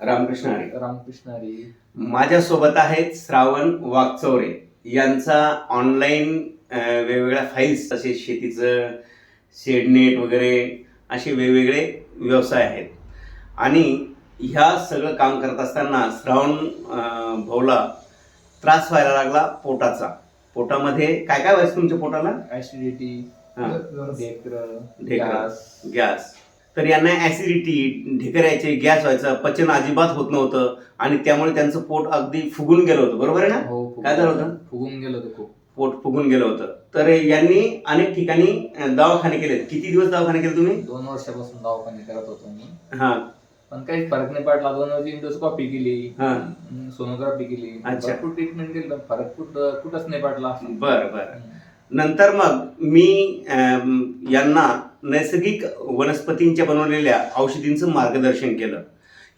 रामकृष्ण हरी. रामकृष्ण हरी. माझ्यासोबत आहेत श्रावण वागचौरे यांचा ऑनलाईन वेगवेगळ्या फाईल्स तसे शेतीचं शेडनेट वगैरे असे वेगवेगळे व्यवसाय आहेत. आणि ह्या सगळं काम करत असताना श्रावण भाऊला त्रास व्हायला लागला पोटाचा. पोटामध्ये काय काय व्हायचं तुमच्या पोटाला? ऍसिडिटी. गॅस. गॅस. तर यांना ऍसिडिटी ढेकर यायचे गॅस व्हायचं पचन अजिबात होत नव्हतं आणि त्यामुळे त्यांचं पोट अगदी फुगून गेलं होतं. बरोबर आहे ना? हो काय झालं होतं? फुगून गेलं होतं खूप. पोट फुगून गेलं होतं. तर यांनी अनेक ठिकाणी दवाखाने केले. किती दिवस दवाखाने केले तुम्ही? दोन वर्षापासून दवाखाने करत होतो मी. हा. पण काही फरक नाही पडला. दोन वर्ष इंडोस्कॉपी केली. हा. सोनोग्राफी केली. अच्छा. भरपूर ट्रीटमेंट केली. पण फरक कुठं कुठंच नाही पडला. बरं बरं. नंतर मग मी यांना नैसर्गिक वनस्पतींच्या बनवलेल्या औषधींचं मार्गदर्शन केलं.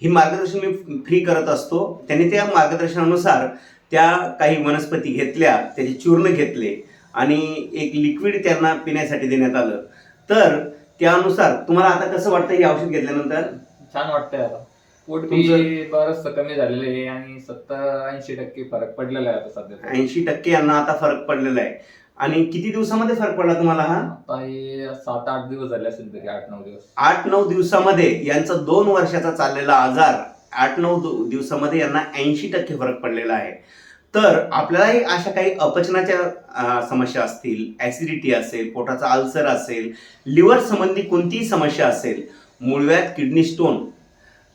ही मार्गदर्शन मी फ्री करत असतो. त्यांनी त्या मार्गदर्शनानुसार त्या काही वनस्पती घेतल्या त्याचे चूर्ण घेतले आणि एक लिक्विड त्यांना पिण्यासाठी देण्यात आलं. तर त्यानुसार तुम्हाला आता कसं वाटतं हे औषध घेतल्यानंतर? छान वाटतंय आता. पोट बरंच कमी झालेलं आहे आणि सत्तर ऐंशी टक्के फरक पडलेला आहे आता सध्या. ऐंशी टक्के यांना आता फरक पडलेला आहे. आणि किती दिवसामध्ये फरक पडला तुम्हाला हा? आता हे सात आठ दिवस झाले असेल तरी आठ नऊ दिवस. आठ नऊ दिवसामध्ये यांचा दोन वर्षाचा चाललेला आजार आठ नऊ दु- दिवसामध्ये यांना ऐंशी टक्के फरक पडलेला आहे. तर आपल्यालाही अशा काही अपचनाच्या अं, समस्या असतील ऍसिडिटी असेल पोटाचा अल्सर असेल लिव्हर संबंधी कोणतीही समस्या असेल मूळव्याध किडनी स्टोन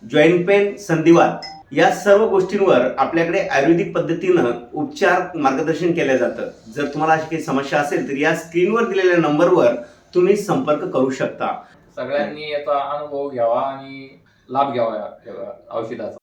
जॉईंट पेन संधिवात या सर्व गोष्टींवर आपल्याकडे आयुर्वेदिक पद्धतीनं उपचार मार्गदर्शन केलं जातं. जर तुम्हाला अशी काही समस्या असेल तर या स्क्रीनवर दिलेल्या नंबरवर तुम्ही संपर्क करू शकता. सगळ्यांनी याचा अनुभव घ्यावा आणि लाभ घ्यावा या- या औषधाचा.